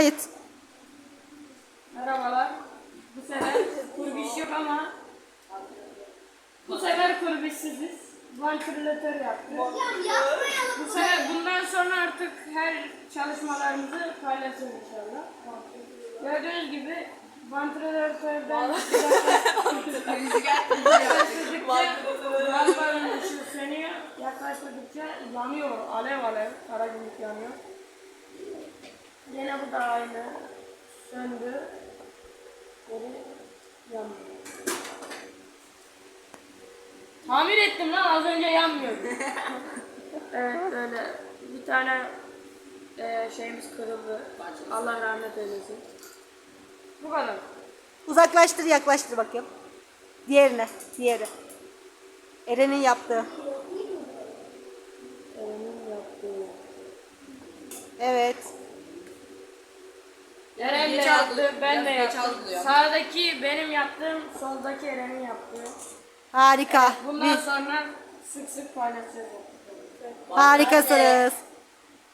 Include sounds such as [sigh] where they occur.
kayıt. Merhabalar. Bu sefer kurbiş yok ama bu sefer kurbişsiziz. Vantilatör yaptık. Bu sefer bundan sonra artık her çalışmalarımızı paylaşacağız inşallah. Gördüğünüz gibi vantilatörden yaklaştırdıkça lambanın ışığı sönüyor. Yaklaştırdıkça yanıyor. Alev alev. Kara gümrük yanıyor. Yine bu da aynı. Söndü. Geri yanmıyor. Tamir ettim lan az önce yanmıyordu. [laughs] evet öyle. Bir tane e, şeyimiz kırıldı. Allah rahmet eylesin. Bu kadar. Uzaklaştır yaklaştır bakayım. Diğerine. Diğeri. Eren'in yaptığı. Eren'in yaptığı. Evet. Eren de geç yaptı, ben de geç yaptım. Sağdaki benim yaptığım, soldaki Eren'in yaptığı. Harika. Bundan Bir- sonra sık sık paylaşacağız. Harikasınız.